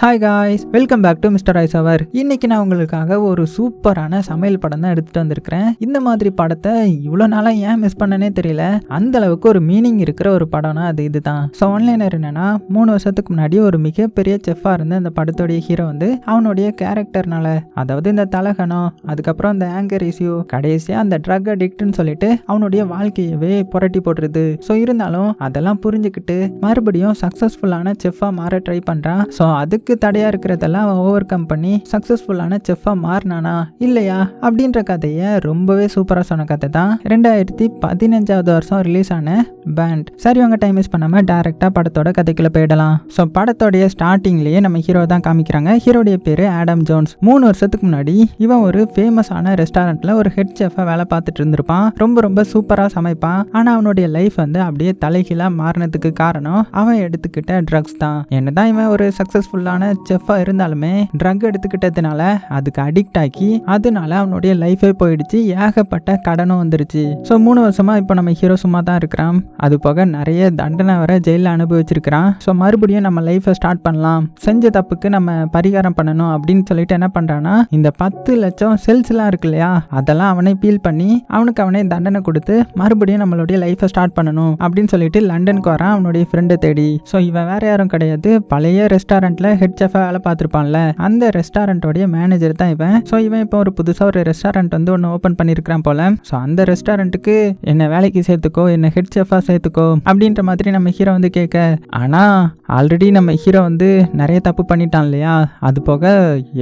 Hi guys welcome back to mister ice அவர் இன்னைக்கு நான் உங்களுக்காக ஒரு சூப்பரான சமையல் படம் தான் எடுத்துட்டு வந்திருக்கிறேன். இந்த மாதிரி படத்தை இவ்வளோ நாளாக ஏன் மிஸ் பண்ணனே தெரியல. அந்த அளவுக்கு ஒரு மீனிங் இருக்கிற ஒரு படம்னா அது இதுதான். ஸோ ஒன்லைனர் என்னன்னா மூணு வருஷத்துக்கு முன்னாடி ஒரு மிகப்பெரிய செஃப்பாக இருந்த அந்த படத்துடைய ஹீரோ வந்து அவனுடைய கேரக்டர்னால அதாவது இந்த தலகணம் அதுக்கப்புறம் அந்த ஆங்கர் இஷ்யூ கடைசியாக அந்த ட்ரக் அடிக்ட்னு சொல்லிட்டு அவனுடைய வாழ்க்கையவே புரட்டி போடுறது. ஸோ இருந்தாலும் அதெல்லாம் புரிஞ்சுக்கிட்டு மறுபடியும் சக்ஸஸ்ஃபுல்லான செஃப்பாக மாற ட்ரை பண்ணுறான் ஸோ அதுக்கு தடையாக இருக்கிறதெல்லாம் ஓவர் கம் பண்ணி சக்ஸஸ்ஃபுல்லான செஃப்பாக மாறினானா? இல்லையா? அப்படின்ற கதையை ரொம்பவே சூப்பராக சொன்ன கதை தான். ரெண்டாயிரத்தி பதினஞ்சாவது வருஷம் ரிலீஸ் ஆன பேண்ட் சரி உங்க டைம் வேஸ்ட் பண்ணாமல் டேரெக்டாக படத்தோட கதைக்குள்ள போயிடலாம். ஸோ படத்தோடைய ஸ்டார்டிங்லேயே நம்ம ஹீரோ தான் காமிக்கிறாங்க. ஹீரோடைய பேர் ஆடம் ஜோன்ஸ் மூணு வருஷத்துக்கு முன்னாடி இவன் ஒரு ஃபேமஸான ரெஸ்டாரண்ட்டில் ஒரு ஹெட் செஃபாக வேலை பார்த்துட்டு இருந்திருப்பான். ரொம்ப ரொம்ப சூப்பராக சமைப்பான். ஆனால் அவனுடைய லைஃப் வந்து அப்படியே தலைகீழாக மாறினதுக்கு காரணம் அவன் எடுத்துக்கிட்ட ட்ரக்ஸ் தான். என்னதான் இவன் ஒரு சக்ஸஸ்ஃபுல்லான செஃப்பாக இருந்தாலுமே ட்ரக் எடுத்துக்கிட்டதுனால அதுக்கு அடிக்ட் ஆக்கி அதனால அவனுடைய லைஃபே போயிடுச்சு. ஏகப்பட்ட கடனும் வந்துருச்சு. ஸோ மூணு வருஷமா இப்போ நம்ம ஹீரோ சும்மா தான் இருக்கிறான் அது போக நிறைய தண்டனை வர ஜெயிலில் அனுபவிச்சிருக்கிறான். ஸோ மறுபடியும் நம்ம லைஃப்பை ஸ்டார்ட் பண்ணலாம். செஞ்ச தப்புக்கு நம்ம பரிகாரம் பண்ணணும் அப்படின்னு சொல்லிட்டு என்ன பண்ணுறான்னா இந்த பத்து லட்சம் செல்ஸ்லாம் இருக்கு இல்லையா அதெல்லாம் அவனே ஃபீல் பண்ணி அவனுக்கு அவனே தண்டனை கொடுத்து மறுபடியும் நம்மளுடைய லைஃப்பை ஸ்டார்ட் பண்ணணும் அப்படின்னு சொல்லிட்டு லண்டனுக்கு வரான் அவனுடைய ஃப்ரெண்டை தேடி. ஸோ இவன் வேற யாரும் கிடையாது. பழைய ரெஸ்டாரண்ட்டில் ஹெட் செஃபாக வேலை பார்த்துருப்பான்ல அந்த ரெஸ்டாரண்ட்டோடைய மேனேஜர் தான் இவன். ஸோ இவன் இப்போ ஒரு புதுசாக ஒரு ரெஸ்டாரண்ட் வந்து ஒன்று ஓப்பன் பண்ணியிருக்கிறான் போல. ஸோ அந்த ரெஸ்டாரண்ட்டுக்கு என்ன வேலைக்கு சேர்த்துக்கோ என்ன ஹெட் செஃபாக சேர்த்துக்கோ அப்படின்ற மாதிரி நம்ம ஹீரோ வந்து கேட்க ஆனால் ஆல்ரெடி நம்ம ஹீரோ வந்து நிறைய தப்பு பண்ணிட்டான் இல்லையா? அது போக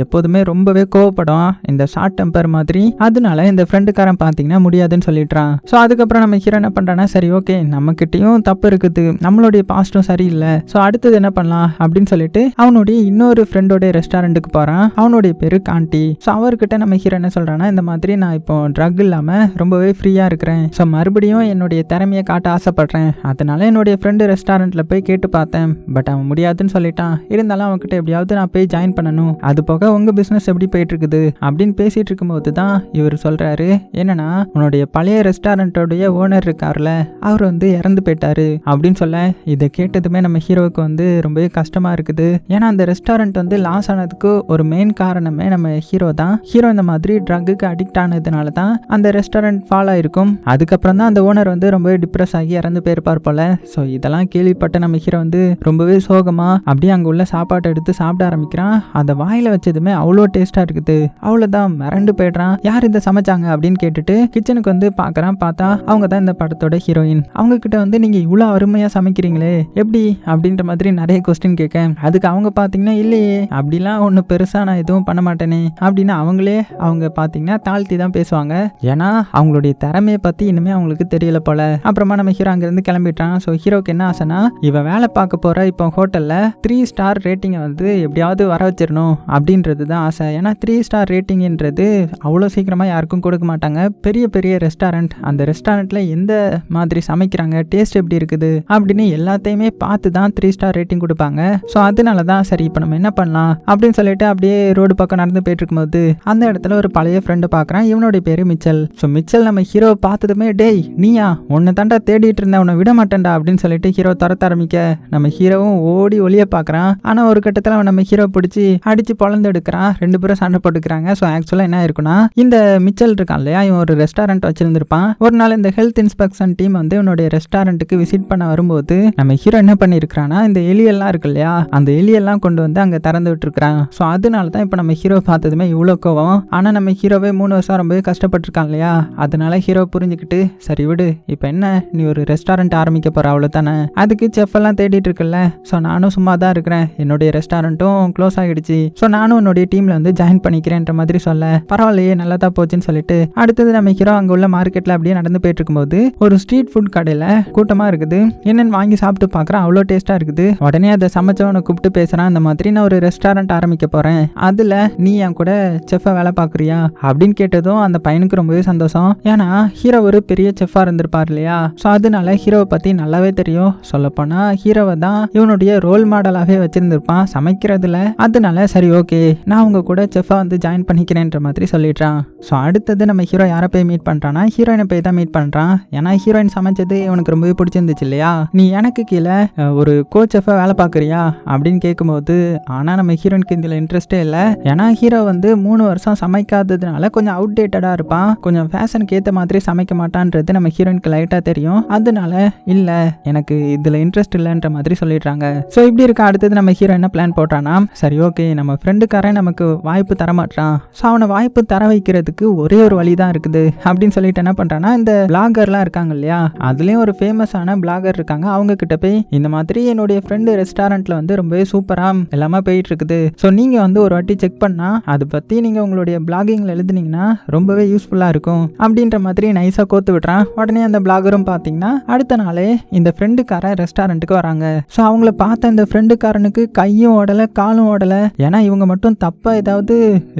எப்போதுமே ரொம்பவே கோவப்படும் இந்த ஷார்ட் டெம்பர் மாதிரி. அதனால இந்த ஃப்ரெண்டுக்காரன் பார்த்தீங்கன்னா முடியாதுன்னு சொல்லிடுறான். ஸோ அதுக்கப்புறம் நம்ம ஹீரோ என்ன பண்ணுறான்னா சரி ஓகே நம்மக்கிட்டேயும் தப்பு இருக்குது. நம்மளுடைய பாஸ்ட்டும் சரியில்லை. ஸோ அடுத்தது என்ன பண்ணலாம் அப்படின்னு சொல்லிட்டு அவனுடைய இன்னொரு ஃப்ரெண்டோடைய ரெஸ்டாரண்ட்டுக்கு போகிறான் அவனுடைய பேர் காண்டி. ஸோ அவர்கிட்ட நம்ம ஹீரோ என்ன சொல்கிறான்னா இந்த மாதிரி நான் இப்போ ட்ரக் இல்லாமல் ரொம்பவே ஃப்ரீயாக இருக்கிறேன். ஸோ மறுபடியும் என்னுடைய திறமையை காட்ட ஆசைப்படுறேன். அதனால என்னுடைய ஃப்ரெண்டு ரெஸ்டாரண்ட்டில் போய் கேட்டு பார்த்தேன். பட் அவன் முடியாதுன்னு சொல்லிட்டான். இருந்தாலும் அவன்கிட்ட எப்படியாவது நான் போய் ஜாயின் பண்ணணும். அது போக உங்கள் பிஸ்னஸ் எப்படி போயிட்டுருக்குது? அப்படின்னு பேசிகிட்டு இருக்கும்போது தான் இவர் சொல்கிறாரு என்னன்னா உன்னுடைய பழைய ரெஸ்டாரண்ட்டோடைய ஓனர் இருக்கார்ல அவர் வந்து இறந்து போயிட்டாரு. அப்படின்னு சொல்ல இதை கேட்டதுமே நம்ம ஹீரோவுக்கு வந்து ரொம்பவே கஷ்டமாக இருக்குது. ஏன்னா அந்த ரெஸ்டாரண்ட் வந்து லாஸ் ஆனதுக்கு ஒரு மெயின் காரணமே நம்ம ஹீரோ தான். ஹீரோ இந்த மாதிரி ட்ரக்குக்கு அடிக்ட் ஆனதுனால தான் அந்த ரெஸ்டாரண்ட் ஃபால் ஆயிருக்கும். அதுக்கப்புறம் தான் அந்த ஓனர் வந்து ரொம்பவே டிப்ரெஸ் ஆகி இறந்து போயிருப்பார் போல. ஸோ இதெல்லாம் கேள்விப்பட்ட நம்ம ஹீரோ வந்து ரொம்பவே சோகமா அப்படியே அங்கே உள்ள சாப்பாட்டை எடுத்து சாப்பிட ஆரம்பிக்கிறான். அதை வாயில வச்சதுமே அவ்வளோ டேஸ்டா இருக்குது. அவ்வளோதான் மிரண்டு போயிடுறான். யார் இந்த சமைச்சாங்க அப்படின்னு கேட்டுட்டு கிச்சனுக்கு வந்து பார்க்குறான் பார்த்தா அவங்க தான் இந்த படத்தோட ஹீரோயின் அவங்க கிட்ட வந்து நீங்கள் இவ்வளோ அருமையாக சமைக்கிறீங்களே எப்படி? அப்படின்ற மாதிரி நிறைய கொஸ்டின் கேட்க அதுக்கு அவங்க பார்த்து பார்த்தீங்கன்னா இல்லையே அப்படிலாம் ஒன்று பெருசாக நான் எதுவும் பண்ண மாட்டேனே அப்படின்னு அவங்களே அவங்க பார்த்தீங்கன்னா தாழ்த்தி தான் பேசுவாங்க. ஏன்னா அவங்களுடைய திறமையை பற்றி இன்னுமே அவங்களுக்கு தெரியல போல. அப்புறமா நம்ம ஹீரோ அங்கேருந்து கிளம்பிட்டான். ஸோ ஹீரோக்கு என்ன ஆசைனா இவன் வேலை பார்க்க போகிற இப்போ ஹோட்டலில் த்ரீ ஸ்டார் ரேட்டிங்கை வந்து எப்படியாவது வர வச்சிடணும் அப்படின்றது தான் ஆசை. ஏன்னா த்ரீ ஸ்டார் ரேட்டிங்ன்றது அவ்வளோ சீக்கிரமாக யாருக்கும் கொடுக்க மாட்டாங்க. பெரிய பெரிய ரெஸ்டாரண்ட் அந்த ரெஸ்டாரண்ட்டில் எந்த மாதிரி சமைக்கிறாங்க டேஸ்ட் எப்படி இருக்குது அப்படின்னு எல்லாத்தையுமே பார்த்து தான் த்ரீ ஸ்டார் ரேட்டிங் கொடுப்பாங்க. ஸோ அதனால தான் சரி இப்போ நம்ம என்ன பண்ணலாம்? அப்படின்னு சொல்லிட்டு அப்படியே ரோடு பக்கம் நடந்து போயிட்டு இருக்கும்போது அந்த இடத்துல ஒரு பழைய ஃப்ரெண்டு பார்க்குறான் இவனுடைய பேர் மிச்சல். ஸோ மிச்சல் நம்ம ஹீரோ பார்த்ததுமே டேய் நீயா? உன்னை தாண்டா தேடிட்டு இருந்தேன் உன்னை விட மாட்டேன்டா அப்படின்னு சொல்லிட்டு ஹீரோ துரத்த ஆரம்பிக்க நம்ம ஹீரோவும் ஓடி ஒளிய பார்க்குறான் ஆனால் ஒரு கட்டத்தில் அவன் நம்ம ஹீரோ பிடிச்சி அடித்து பொழந்து எடுக்கிறான். ரெண்டு பேரும் சண்டை போட்டுக்கிறாங்க. ஸோ ஆக்சுவலாக என்ன இருக்குன்னா இந்த மிச்சல் இருக்கான் இல்லையா? இவன் ஒரு ரெஸ்டாரண்ட் வச்சிருந்திருப்பான். ஒரு நாள் இந்த ஹெல்த் இன்ஸ்பெக்ஷன் டீம் வந்து இவனுடைய ரெஸ்டாரண்ட்டுக்கு விசிட் பண்ண வரும்போது நம்ம ஹீரோ என்ன பண்ணியிருக்கிறான்னா இந்த எலியெல்லாம் இருக்கு இல்லையா? அந்த எலியெல்லாம் கொண்டு வந்து அங்கே திறந்து விட்டுருக்குறாங்க ஸோ அதனால தான் இப்போ நம்ம ஹீரோ பார்த்ததுமே இவ்வளோ கோவம் ஆனால் நம்ம ஹீரோவே மூணு வருஷம் ரொம்பவே கஷ்டப்பட்டிருக்கான் இல்லையா? அதனால ஹீரோ புரிஞ்சுக்கிட்டு சரி விடு இப்போ என்ன? நீ ஒரு ரெஸ்டாரண்ட் ஆரம்பிக்க அவ்வளோ தானே அதுக்கு செஃப் எல்லாம் தேடிட்டு இருக்குல்ல? ஸோ நானும் சும்மா தான் இருக்கிறேன். என்னுடைய ரெஸ்டாரண்ட்டும் க்ளோஸ் ஆகிடுச்சு. ஸோ நானும் உன்னுடைய டீமில் வந்து ஜாயின் பண்ணிக்கிறேன்ற மாதிரி சொல்ல பரவாயில்லையே நல்லா தான் போச்சுன்னு சொல்லிட்டு. அடுத்தது நம்ம ஹீரோ அங்கே உள்ள மார்க்கெட்டில் அப்படியே நடந்து போயிட்டு இருக்கும்போது ஒரு ஸ்ட்ரீட் ஃபுட் கடையில் கூட்டமாக இருக்குது. என்னென்னு வாங்கி சாப்பிட்டு பார்க்குறேன். அவ்வளோ டேஸ்ட்டாக இருக்குது. உடனே அதை சமைச்சவனை கூப்பிட்டு பேசுகிறான் அந்த மாதிரி நான் ஒரு ரெஸ்டாரண்ட் ஆரம்பிக்க போகிறேன் அதில் நீ என் கூட செஃப்பை வேலை பார்க்குறியா? அப்படின்னு கேட்டதும் அந்த பையனுக்கு ரொம்பவே சந்தோஷம். ஏன்னா ஹீரோ ஒரு பெரிய செஃப்பாக இருந்திருப்பார் இல்லையா? ஸோ அதனால ஹீரோவை பற்றி நல்லாவே தெரியும். சொல்லப்போனால் ஹீரோவை தான் இவனுடைய ரோல் மாடலாகவே வச்சிருந்திருப்பான். சமைக்கிறதுல. அதனால சரி ஓகே நான் உங்க கூட செஃப்பாக வந்து ஜாயின் பண்ணிக்கிறேன்ற மாதிரி சொல்லிடுறான். ஸோ அடுத்தது நம்ம ஹீரோ யாரை போய் மீட் பண்ணுறான்னா ஹீரோயினை போய் தான் மீட் பண்ணுறான் ஏன்னா ஹீரோயின் சமைச்சது இவனுக்கு ரொம்பவே பிடிச்சிருந்துச்சு இல்லையா? நீ எனக்கு கீழே ஒரு கோச் செஃபாக வேலை பார்க்குறியா? அப்படின்னு கேட்கும்போது போகுது ஆனால் நம்ம ஹீரோயினுக்கு இதில் இன்ட்ரெஸ்டே இல்லை. ஏன்னா ஹீரோ வந்து மூணு வருஷம் சமைக்காததுனால கொஞ்சம் அவுடேட்டடாக இருப்பான். கொஞ்சம் ஃபேஷனுக்கு ஏற்ற மாதிரி சமைக்க மாட்டான்றது நம்ம ஹீரோயினுக்கு லைட்டாக தெரியும். அதனால இல்லை எனக்கு இதில் இன்ட்ரெஸ்ட் இல்லைன்ற மாதிரி சொல்லிடுறாங்க. ஸோ இப்படி இருக்க அடுத்தது நம்ம ஹீரோ என்ன பிளான் போட்டானா சரி ஓகே நம்ம ஃப்ரெண்டுக்காரன் நமக்கு வாய்ப்பு தரமாட்டான் ஸோ அவனை வாய்ப்பு தர வைக்கிறதுக்கு ஒரே ஒரு வழி தான் இருக்குது. அப்படின்னு சொல்லிட்டு என்ன பண்ணுறான்னா இந்த பிளாகர்லாம் இருக்காங்க இல்லையா? அதுலேயும் ஒரு ஃபேமஸான பிளாகர் இருக்காங்க. அவங்க கிட்ட போய் இந்த மாதிரி என்னுடைய ஃப்ரெண்டு ரெஸ்டாரண்ட்டில் வந்து ரொம்பவே சூப்பராக எல்லாமே போயிட்டு இருக்குது ஸோ நீங்கள் வந்து ஒரு வாட்டி செக் பண்ணால் அதை பற்றி நீங்கள் உங்களுடைய பிளாகிங்கில் எழுதுனீங்கன்னா ரொம்பவே யூஸ்ஃபுல்லாக இருக்கும். அப்படின்ற மாதிரி நைஸாக கோத்து விட்றான். உடனே அந்த பிளாகரும் பார்த்தீங்கன்னா அடுத்த நாளே இந்த ஃப்ரெண்டுக்காரன் ரெஸ்டாரண்ட்டுக்கு வராங்க. ஸோ அவங்கள பார்த்த இந்த ஃப்ரெண்டுக்காரனுக்கு கையும் ஓடலை காலும் ஓடலை. ஏன்னா இவங்க மட்டும் தப்பாக ஏதாவது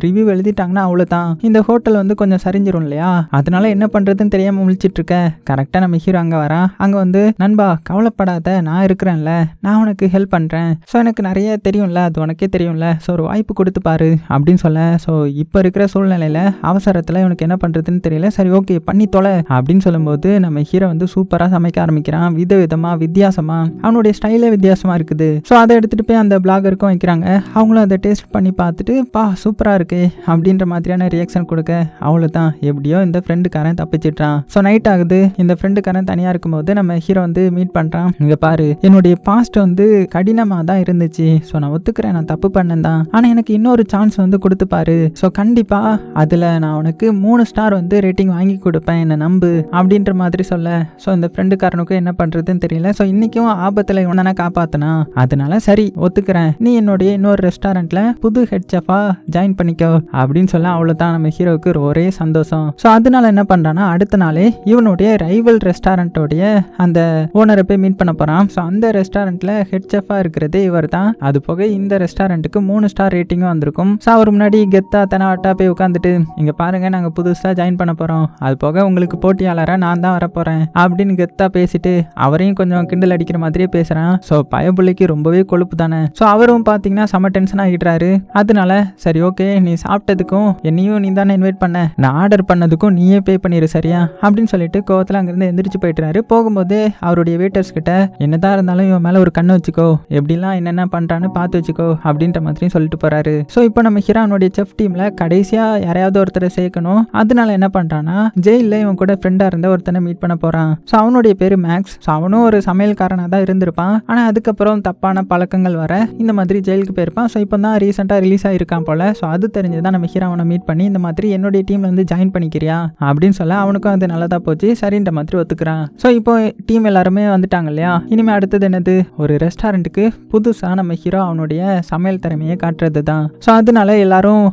ரிவ்யூ எழுதிட்டாங்கன்னா அவ்வளோதான் இந்த ஹோட்டல் வந்து கொஞ்சம் சரிஞ்சிரும் இல்லையா? அதனால என்ன பண்ணுறதுன்னு தெரியாமல் முழிச்சிட்டு இருக்க கரெக்டாக நம்ம ஹீரோ அங்கே வரான் அங்கே வந்து நண்பா கவலைப்படாத நான் இருக்கிறேன்ல. நான் உனக்கு ஹெல்ப் பண்ணுறேன் ஸோ எனக்கு நிறைய தெரியும்ல அது உனக்கே தெரியும்ல. ஸோ ஒரு வாய்ப்பு கொடுத்து பாரு அப்படின்னு சொல்ல. ஸோ இப்போ இருக்கிற சூழ்நிலையில் அவசரத்தில் இவனுக்கு என்ன பண்ணுறதுன்னு தெரியல. சரி ஓகே பண்ணி தொலை அப்படின்னு சொல்லும்போது நம்ம ஹீரோ வந்து சூப்பராக சமைக்க ஆரம்பிக்கிறான். வித விதமாக வித்தியாசமாக அவனுடைய ஸ்டைலே வித்தியாசமாக இருக்குது. ஸோ அதை எடுத்துகிட்டு போய் அந்த பிளாகருக்கும் வைக்கிறாங்க. அவங்களும் அதை டேஸ்ட் பண்ணி பார்த்துட்டு பா சூப்பராக இருக்கு அப்படின்ற மாதிரியான ரியாக்ஷன் கொடுக்க அவ்வளோதான் எப்படியோ இந்த ஃப்ரெண்டுக்காரன் தப்பிச்சிட்றான். ஸோ நைட் ஆகுது. இந்த ஃப்ரெண்டுக்காரன் தனியாக இருக்கும்போது நம்ம ஹீரோ வந்து மீட் பண்ணுறான் இங்கே பாரு என்னுடைய பாஸ்ட் வந்து கடினமாக தான் இருந்துச்சு. ஸோ ஸோ நான் ஒத்துக்கிறேன் நான் தப்பு பண்ணேன் தான் ஆனால் எனக்கு இன்னொரு சான்ஸ் வந்து கொடுத்து பாரு. ஸோ கண்டிப்பாக அதில் நான் உனக்கு மூணு ஸ்டார் வந்து ரேட்டிங் வாங்கி கொடுப்பேன் என்னை நம்பு அப்படின்ற மாதிரி சொல்ல. ஸோ இந்த ஃப்ரெண்டுக்காரனுக்கும் என்ன பண்ணுறதுன்னு தெரியல. ஸோ இன்றைக்கும் ஆபத்தில் இவனை நான் காப்பாற்றினா அதனால சரி ஒத்துக்கிறேன். நீ என்னுடைய இன்னொரு ரெஸ்டாரண்ட்டில் புது ஹெட் செஃபாக ஜாயின் பண்ணிக்கோ அப்படின்னு சொல்ல அவ்வளோதான் நம்ம ஹீரோவுக்கு ஒரே சந்தோஷம். ஸோ அதனால என்ன பண்ணுறான்னா அடுத்த நாளே இவனுடைய ரைவல் ரெஸ்டாரண்ட்டோடைய அந்த ஓனரை போய் மீட் பண்ண போகிறான் ஸோ அந்த ரெஸ்டாரண்ட்டில் ஹெட் செஃபாக இருக்கிறதே இவர் தான் அது போக இந்த ரெஸ்டாரண்ட்டுக்கு மூணு ஸ்டார் ரேட்டிங்கும் வந்திருக்கும். ஸோ அவர் முன்னாடி கெத்தா தெனாவட்டா போய் உட்காந்துட்டு இங்கே பாருங்க நாங்கள் புதுசாக ஜாயின் பண்ண போகிறோம் அது போக உங்களுக்கு போட்டியாளராக நான் தான் வரப்போகிறேன் அப்படின்னு கெத்தா பேசிட்டு அவரையும் கொஞ்சம் கிண்டல் அடிக்கிற மாதிரியே பேசுகிறான் ஸோ பயபுள்ளைக்கு ரொம்பவே கொழுப்பு தானே. ஸோ அவரும் பார்த்தீங்கன்னா செம டென்ஷன் ஆகிடுறாரு. அதனால சரி ஓகே நீ சாப்பிட்டதுக்கும் என்னையும் நீ தானே இன்வைட் பண்ண. நான் ஆர்டர் பண்ணதுக்கும் நீயே பே பண்ணிடு சரியா? அப்படின்னு சொல்லிட்டு கோவத்தில் அங்கேருந்து எந்திரிச்சு போயிட்டுறாரு. போகும்போது அவருடைய வெயிட்டர்ஸ் கிட்ட என்னதான் இருந்தாலும் இவன் மேலே ஒரு கண்ணு வச்சுக்கோ. எப்படிலாம் என்னென்ன பண்ணுறான்னு பார்த்து வச்சுக்கோ அப்படின்ற மாதிரியும் சொல்லிட்டு போறாரு. ஸோ இப்போ நம்ம ஹிரானுடைய செஃப் டீமில் கடைசியாக யாரையாவது ஒருத்தரை சேர்க்கணும். அதனால என்ன பண்ணுறான்னா ஜெயிலில் இவன் கூட ஃப்ரெண்டாக இருந்த ஒருத்தனை மீட் பண்ண போகிறான் ஸோ அவனுடைய பேர் மேக்ஸ் ஸோ அவனும் ஒரு சமையல்காரனாக தான் இருந்திருப்பான். ஆனால் அதுக்கப்புறம் தப்பான பழக்கங்கள் வர இந்த மாதிரி ஜெயிலுக்கு போயிருப்பான். ஸோ இப்போ தான் ரீசெண்டாக ரிலீஸ் ஆகிருக்கான் போல. ஸோ அது தெரிஞ்சு தான் நம்ம ஹீரோ அவனை மீட் பண்ணி இந்த மாதிரி என்னுடைய டீமில் வந்து ஜாயின் பண்ணிக்கிறியா? அப்படின்னு சொல்ல அவனுக்கும் அது நல்லதா போச்சு. சரின்ற மாதிரி ஒத்துக்கிறான். ஸோ இப்போ டீம் எல்லாருமே வந்துட்டாங்க இல்லையா? இனிமேல் அடுத்தது என்னது? ஒரு ரெஸ்டாரண்ட்டுக்கு புதுசாக நம்ம ஹீரோ அவனுடைய சமையல் திறமையை காட்டுறது தான் ஸோ அதனால எல்லாரும்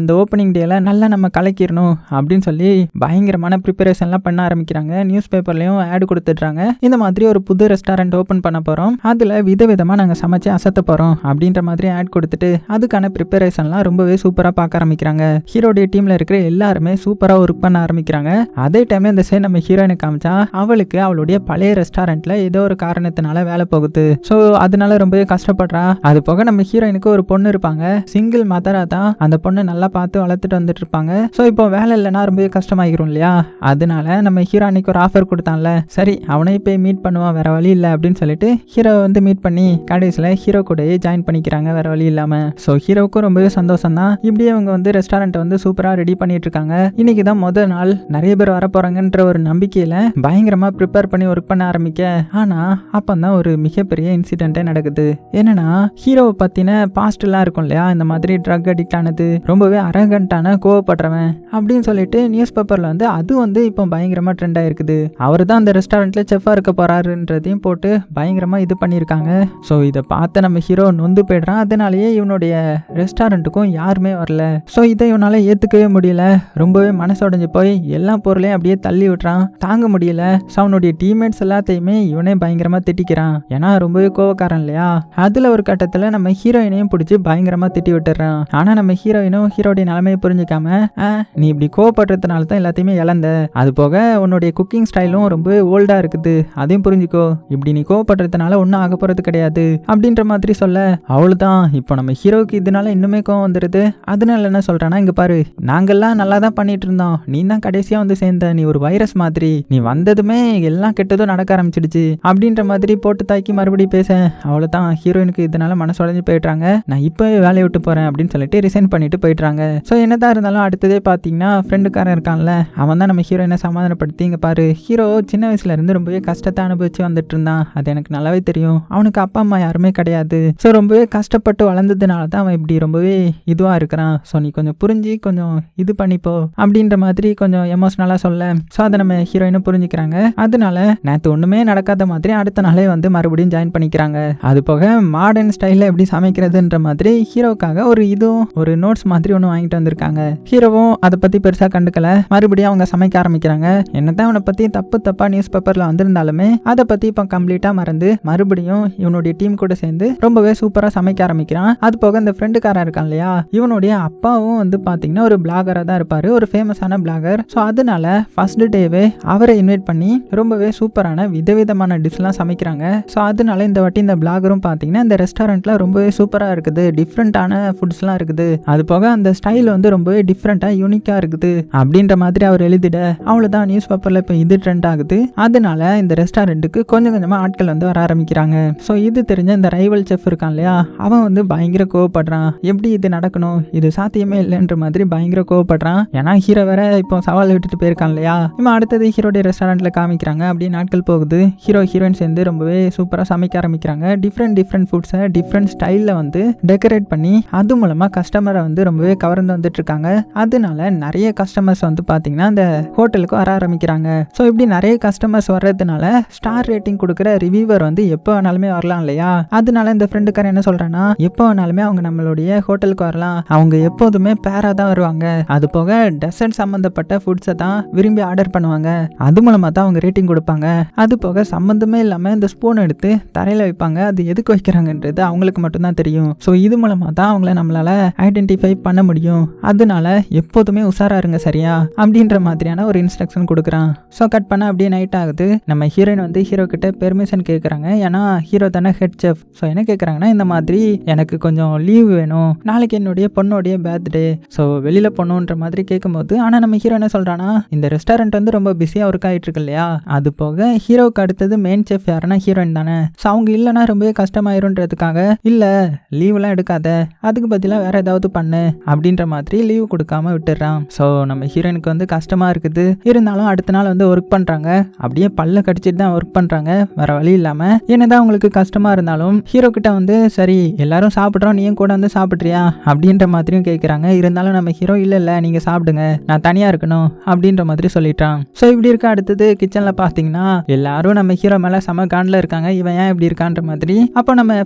இந்த ஓப்பனிங் டேல நல்லா நம்ம கலக்கிடணும் அப்படின்னு சொல்லி பயங்கரமான ப்ரிப்பரேஷன்லாம் பண்ண ஆரம்பிக்கிறாங்க. நியூஸ் பேப்பர்லையும் ஆட் கொடுத்துட்றாங்க. இந்த மாதிரி ஒரு புது ரெஸ்டாரண்ட் ஓப்பன் பண்ண போகிறோம் அதில் விதவிதமாக நாங்கள் சமைச்சு அசத்த போகிறோம் அப்படின்ற மாதிரி ஆட் கொடுத்துட்டு அதுக்கான ப்ரிப்பரேஷன்லாம் ரொம்பவே சூப்பராக பார்க்க ஆரம்பிக்கிறாங்க. ஹீரோடைய டீமில் இருக்கிற எல்லாருமே சூப்பராக ஒர்க் பண்ண ஆரம்பிக்கிறாங்க. அதே டைமில் இந்த சைடு நம்ம ஹீரோயினை காமிச்சா அவளுக்கு அவளுடைய பழைய ரெஸ்டாரண்ட்டில் ஏதோ ஒரு காரணத்தினால வேலை போகுது. ஸோ அதனால ரொம்பவே கஷ்டப்படுறா. அது போக நம்ம ஹீரோயினுக்கு ஒரு பொண்ணு இருப்பாங்க. சிங்கிள் மதரா தான் அந்த பொண்ணை நல்லா பார்த்து வளர்த்துட்டு வந்துட்டு இருப்பாங்க. ஸோ இப்போ வேலை இல்லைன்னா ரொம்பவே கஷ்டமாகிரும் இல்லையா? அதனால நம்ம ஹீரோ அன்னைக்கு ஒரு ஆஃபர் கொடுத்தான்ல. சரி அவனே போய் மீட் பண்ணுவான் வேற வழி இல்லை அப்படின்னு சொல்லிட்டு ஹீரோ வந்து மீட் பண்ணி கடைசியில் ஹீரோ கூடயே ஜாயின் பண்ணிக்கிறாங்க வேற வழி இல்லாமல் ஸோ ஹீரோவுக்கும் ரொம்பவே சந்தோஷம் தான் இப்படியே அவங்க வந்து ரெஸ்டாரண்ட்டை வந்து சூப்பராக ரெடி பண்ணிட்டு இருக்காங்க. இன்னைக்கு தான் முதல் நாள் நிறைய பேர் வர போறாங்கன்ற ஒரு நம்பிக்கையில பயங்கரமா ப்ரிப்பேர் பண்ணி ஒர்க் பண்ண ஆரம்பிக்க. ஆனா அப்பந்தான் ஒரு மிகப்பெரிய இன்சிடென்ட்டே நடக்குது. என்னன்னா ஹீரோவை பற்றின பாஸ்ட்லாம் இருக்கும் இல்லையா? இந்த மாதிரி ட்ரக் அடிக்ட் ஆனது ரொம்பவே அரகண்டான கோவப்படுறவன் அப்படின்னு சொல்லிட்டு நியூஸ் பேப்பரில் வந்து அது வந்து இப்போ பயங்கரமாக ட்ரெண்ட் ஆயிருக்குது. அவர் தான் அந்த ரெஸ்டாரண்ட்டில் செஃப்பாக இருக்க போகிறாருன்றதையும் போட்டு பயங்கரமாக இது பண்ணியிருக்காங்க. ஸோ இதை பார்த்து நம்ம ஹீரோ நொந்து போயிடுறான். அதனாலேயே இவனுடைய ரெஸ்டாரண்ட்டுக்கும் யாருமே வரல. ஸோ இதை இவனால் ஏற்றுக்கவே முடியல. ரொம்பவே மனசுடைஞ்சு போய் எல்லா பொருளையும் அப்படியே தள்ளி விட்டுறான். தாங்க முடியல. ஸோ அவனுடைய டீம்மேட்ஸ் எல்லாத்தையுமே இவனே பயங்கரமாக திட்டிக்கிறான். ஏன்னா ரொம்பவே கோவக்காரன் இல்லையா? அதில் ஒரு கட்ட நம்ம ஹீரோயினையும் பிடிச்சி பயங்கரமா திட்டி விட்டுறான் ஆனா நம்ம ஹீரோயினும் ஹீரோடைய நிலைமையை புரிஞ்சுக்காம நீ இப்படி கோவப்படுறதுனால தான் எல்லாத்தையுமே இழந்த. அது போக உன்னுடைய குக்கிங் ஸ்டைலும் ரொம்ப ஓல்டா இருக்குது. அதையும் புரிஞ்சுக்கோ. இப்படி நீ கோவப்படுறதுனால ஒன்றும் ஆக போறது கிடையாது. அப்படின்ற மாதிரி சொல்ல. அவ்வளவுதான். இப்போ நம்ம ஹீரோவுக்கு இதனால இன்னுமே கோவம் வந்துடுது அதனால என்ன சொல்றானா இங்க பாரு. நாங்கெல்லாம் நல்லா தான் பண்ணிட்டு இருந்தோம். நீ தான் கடைசியா வந்து சேர்ந்த. நீ ஒரு வைரஸ் மாதிரி. நீ வந்ததுமே எல்லாம் கெட்டதும் நடக்க ஆரம்பிச்சிடுச்சு. அப்படின்ற மாதிரி போட்டு தாக்கி மறுபடியும் பேச. அவ்வளவுதான். ஹீரோயினுக்கு இதனால மனசுடைஞ்சு போயிடுறாங்க. நான் இப்போவே வேலையை விட்டு போகிறேன் அப்படின்னு சொல்லிட்டு ரிசைன் பண்ணிட்டு போயிடுறாங்க. ஸோ என்னதான் இருந்தாலும் அடுத்ததே பார்த்தீங்கன்னா ஃப்ரெண்டுக்காரன் இருக்கான்ல அவன் தான் நம்ம ஹீரோயினை சமாதானப்படுத்தி இங்கே பாரு ஹீரோ சின்ன வயசுல இருந்து ரொம்பவே கஷ்டத்தை அனுபவிச்சு வந்துட்டு இருந்தான். அது எனக்கு நல்லாவே தெரியும். அவனுக்கு அப்பா அம்மா யாருமே கிடையாது. ஸோ ரொம்பவே கஷ்டப்பட்டு வளர்ந்ததுனால தான் அவன் இப்படி ரொம்பவே இதுவாக இருக்கிறான். ஸோ நீ கொஞ்சம் புரிஞ்சு கொஞ்சம் இது பண்ணிப்போ அப்படின்ற மாதிரி கொஞ்சம் எமோஷ்னலாக சொல்ல. ஸோ அதை நம்ம ஹீரோயினும் புரிஞ்சுக்கிறாங்க. அதனால நேற்று ஒன்றுமே நடக்காத மாதிரி அடுத்த நாளே வந்து மறுபடியும் ஜாயின் பண்ணிக்கிறாங்க. அது போக மாடர்ன் ஸ்டைல் ஸ்டைலில் எப்படி சமைக்கிறதுன்ற மாதிரி ஹீரோக்காக ஒரு இதுவும் ஒரு நோட்ஸ் மாதிரி ஒன்று வாங்கிட்டு வந்திருக்காங்க. ஹீரோவும் அதை பற்றி பெருசாக கண்டுக்கல. மறுபடியும் அவங்க சமைக்க ஆரம்பிக்கிறாங்க. என்னதான் அவனை பற்றி தப்பு தப்பாக நியூஸ் பேப்பரில் வந்திருந்தாலுமே அதை பற்றி இப்போ கம்ப்ளீட்டாக மறந்து மறுபடியும் இவனுடைய டீம் கூட சேர்ந்து ரொம்பவே சூப்பராக சமைக்க ஆரம்பிக்கிறான். அது போக இந்த ஃப்ரெண்டுக்காரன் இருக்கான் இல்லையா? இவனுடைய அப்பாவும் வந்து பார்த்தீங்கன்னா ஒரு பிளாகராக தான் இருப்பார். ஒரு ஃபேமஸான பிளாகர் ஸோ அதனால ஃபர்ஸ்ட் டேவே அவரை இன்வைட் பண்ணி ரொம்பவே சூப்பரான விதவிதமான டிஷ்லாம் சமைக்கிறாங்க. ஸோ அதனால இந்த வாட்டி இந்த பிளாகரும் பார்த்தீங்கன்னா இந்த ரெஸ்டாரண்ட்லாம் ரொம்பவே சூப்பராக இருக்குது. டிஃப்ரெண்ட்டான ஃபுட்ஸ்லாம் இருக்குது. அது போக அந்த ஸ்டைல் வந்து ரொம்பவே டிஃப்ரெண்ட்டாக யூனிக்காக இருக்குது. அப்படின்ற மாதிரி அவர் எழுதிட அவ்வளோதான் நியூஸ் பேப்பரில் இப்போ இது ட்ரெண்ட் ஆகுது. அதனால இந்த ரெஸ்டாரண்ட்டுக்கு கொஞ்சம் கொஞ்சமாக ஆட்கள் வந்து வர ஆரம்பிக்கிறாங்க. ஸோ இது தெரிஞ்ச இந்த ரைவல் செஃப் இருக்கான் இல்லையா அவன் வந்து பயங்கர கோவப்படுறான். எப்படி இது நடக்கணும்? இது சாத்தியமே இல்லைன்ற மாதிரி பயங்கர கோவப்படுறான். ஏன்னா ஹீரோ வேற இப்போ சவால் விட்டுட்டு போயிருக்கான் இல்லையா? இவன் அடுத்தது ஹீரோடைய ரெஸ்டாரண்ட்டில் காமிக்கிறாங்க. அப்படியே நாட்கள் போகுது. ஹீரோ ஹீரோயின் சேர்ந்து ரொம்பவே சூப்பராக சமைக்க ஆரம்பிக்கிறாங்க. டிஃப்ரெண்ட் டிஃப்ரெண்ட் ஃபுட்ஸை டிஃப்ரெண்ட் ஸ்டைலில் வந்து டெக்கரேட் பண்ணி அது மூலமாக கஸ்டமரை வந்து ரொம்பவே கவர்ந்து வந்துட்டு இருக்காங்க அதனால நிறைய கஸ்டமர்ஸ் வந்து பார்த்தீங்கன்னா அந்த ஹோட்டலுக்கு வர ஆரம்பிக்கிறாங்க. ஸோ இப்படி நிறைய கஸ்டமர்ஸ் வர்றதுனால ஸ்டார் ரேட்டிங் கொடுக்குற ரிவியூவர் வந்து எப்போ வேணாலுமே வரலாம் இல்லையா? அதனால இந்த ஃப்ரெண்டுக்காரன் என்ன சொல்கிறேன்னா எப்போ வேணாலுமே அவங்க நம்மளுடைய ஹோட்டலுக்கு வரலாம். அவங்க எப்போதுமே பேராக தான் வருவாங்க. அது போக டெசர்ட் சம்மந்தப்பட்ட ஃபுட்ஸை தான் விரும்பி ஆர்டர் பண்ணுவாங்க. அது மூலமாக தான் அவங்க ரேட்டிங் கொடுப்பாங்க. அது போக சம்மந்தமே இல்லாமல் இந்த ஸ்பூன் எடுத்து தரையில் வைப்பாங்க. அது எதுக்கு வைக்கிறாங்கன்றது அவங்க அவங்களுக்கு மட்டும்தான் தெரியும். ஸோ இது மூலமாக தான் அவங்கள நம்மளால ஐடென்டிஃபை பண்ண முடியும். அதனால எப்போதுமே உஷாரா இருங்க சரியா? அப்படின்ற மாதிரியான ஒரு இன்ஸ்ட்ரக்ஷன் கொடுக்குறான். ஸோ கட் பண்ண அப்படியே நைட் ஆகுது. நம்ம ஹீரோயின் வந்து ஹீரோ கிட்ட பெர்மிஷன் கேட்குறாங்க ஏன்னா ஹீரோ தானே ஹெட் செஃப் ஸோ என்ன கேட்குறாங்கன்னா இந்த மாதிரி எனக்கு கொஞ்சம் லீவ் வேணும். நாளைக்கு என்னுடைய பொண்ணுடைய பர்த்டே ஸோ வெளியில் போகணுன்ற மாதிரி கேட்கும்போது ஆனால் நம்ம ஹீரோ என்ன சொல்கிறான்னா இந்த ரெஸ்டாரண்ட் வந்து ரொம்ப பிஸியாக ஒர்க் ஆகிட்டு இருக்கு இல்லையா? அது போக ஹீரோவுக்கு அடுத்தது மெயின் செஃப் யாருன்னா ஹீரோயின் தானே. ஸோ அவங்க இல்லைன்னா ரொம்பவே கஷ்டமாயிருன்றதுக்காக இல்லை லீவெல்லாம் எடுக்காத அதுக்கு பதிலாக வேற ஏதாவது பண்ணு அப்படின்ற மாதிரி லீவ் கொடுக்காம விட்டுறான். ஸோ நம்ம ஹீரோயினுக்கு வந்து கஷ்டமா இருக்குது. இருந்தாலும் அடுத்த நாள் வந்து ஒர்க் பண்ணுறாங்க அப்படியே பல்ல கடிச்சிட்டு தான் ஒர்க் பண்ணுறாங்க வேற வழி இல்லாமல் என்னதான் உங்களுக்கு கஷ்டமா இருந்தாலும் ஹீரோ கிட்ட வந்து சரி எல்லாரும் சாப்பிட்றோம் நீயும் கூட வந்து சாப்பிட்றியா? அப்படின்ற மாதிரியும் கேட்குறாங்க இருந்தாலும் நம்ம ஹீரோ இல்லை இல்லை நீங்கள் சாப்பிடுங்க. நான் தனியாக இருக்கணும் அப்படின்ற மாதிரி சொல்லிட்டான். ஸோ இப்படி இருக்க அடுத்தது கிச்சனில் பார்த்தீங்கன்னா எல்லாரும் நம்ம ஹீரோ மேலே செம காண்டில் இருக்காங்க. இவன் ஏன் இப்படி இருக்கான்ற மாதிரி. அப்போ நம்ம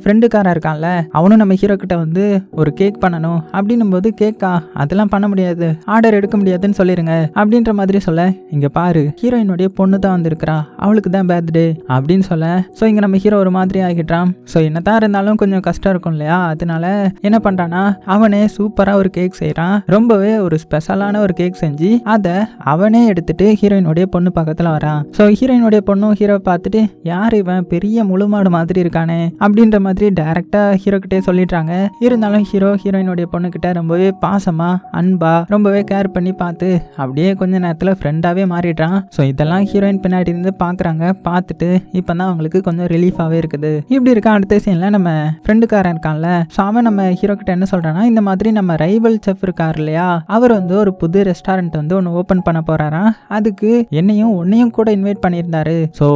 பணக்காரன் இருக்கான்ல அவனும் நம்ம ஹீரோ கிட்ட வந்து ஒரு கேக் பண்ணணும். அப்படின்னும் போது கேக்கா அதெல்லாம் பண்ண முடியாது. ஆர்டர் எடுக்க முடியாதுன்னு சொல்லிருங்க. அப்படின்ற மாதிரி சொல்ல இங்க பாரு ஹீரோயினுடைய பொண்ணு தான் வந்திருக்கிறா. அவளுக்கு தான் பர்த்டே அப்படின்னு சொல்ல ஸோ இங்க நம்ம ஹீரோ ஒரு மாதிரி ஆகிட்டான் ஸோ என்னதான் இருந்தாலும் கொஞ்சம் கஷ்டம் இருக்கும் இல்லையா? அதனால என்ன பண்றானா அவனே சூப்பரா ஒரு கேக் செய்யறான் ரொம்பவே ஒரு ஸ்பெஷலான ஒரு கேக் செஞ்சு அதை அவனே எடுத்துட்டு ஹீரோயினுடைய பொண்ணு பக்கத்துல வரான். ஸோ ஹீரோயினுடைய பொண்ணும் ஹீரோ பார்த்துட்டு யார் இவன்? பெரிய முழுமாடு மாதிரி இருக்கானே. அப்படின்ற மாதிரி டைரக்டா ஹீரோ கிட்டே சொல்லிடுறாங்க. இருந்தாலும் ஹீரோ ஹீரோயினுடைய பொண்ணுக்கிட்ட ரொம்பவே பாசமா அன்பா ரொம்பவே கேர் பண்ணி பார்த்து அப்படியே கொஞ்ச நேரத்தில் ஃப்ரெண்டாகவே மாறிடுறான். ஸோ இதெல்லாம் ஹீரோயின் பின்னாடி இருந்து பார்க்குறாங்க பார்த்துட்டு இப்போ தான் அவங்களுக்கு கொஞ்சம் ரிலீஃபாகவே இருக்குது. இப்படி இருக்க அடுத்த சீனில் நம்ம ஃப்ரெண்டுக்காரன் இருக்கான்ல ஸோ அவன் நம்ம ஹீரோ கிட்ட என்ன சொல்கிறான்னா இந்த மாதிரி நம்ம ரைவல் செஃப் இருக்கார் இல்லையா அவர் வந்து ஒரு புது ரெஸ்டாரண்ட் வந்து ஒன்று ஓப்பன் பண்ண போறாராம் அதுக்கு என்னையும் உன்னையும் கூட இன்வைட் பண்ணியிருந்தாரு. ஸோ